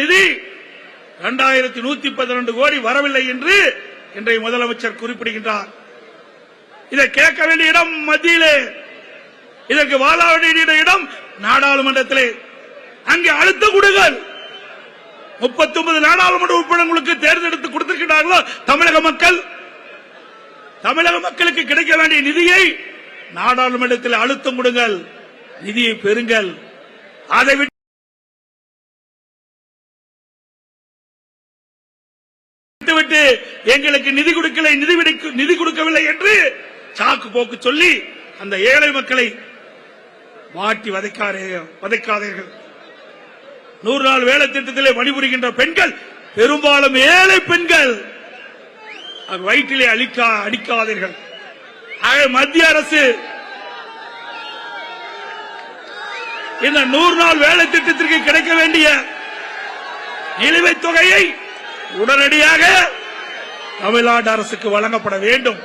நிதி இரண்டாயிரத்தி நூத்தி பதினெண்டு கோடி வரவில்லை என்று இன்றைய முதலமைச்சர் குறிப்பிடுகின்றார். இதை கேட்க வேண்டிய இடம் மத்தியிலே. இதற்கு வாழ வேண்டிய இடம் நாடாளுமன்றத்திலே. அங்கே அழுத்த கொடுங்கள் முப்பத்தி ஒன்பது நாடாளுமன்ற உறுப்பினர்களுக்கு தேர்ந்தெடுத்து கொடுத்திருக்கிறார்களோ தமிழக மக்கள். தமிழக மக்களுக்கு கிடைக்க வேண்டிய நிதியை நாடாளுமன்றத்தில் அழுத்தம் கொடுங்கள். நிதியை பெறுங்கள். அதை விட்டு எங்களுக்கு நிதி கொடுக்கலை நிதி நிதி கொடுக்கவில்லை என்று சாக்கு போக்கு சொல்லி அந்த ஏழை மக்களை மாட்டி வதைக்காதீர்கள். நூறு நாள் வேலை திட்டத்திலே பணிபுரிகின்ற பெண்கள் பெரும்பாலும் ஏழை பெண்கள் வயிற்றிலே அழிக்கா அடிக்காதீர்கள். ஆக மத்திய அரசு இந்த நூறு நாள் வேலை திட்டத்திற்கு கிடைக்க வேண்டிய நிலுவைத் தொகையை உடனடியாக தமிழ்நாடு அரசுக்கு வழங்கப்பட வேண்டும்.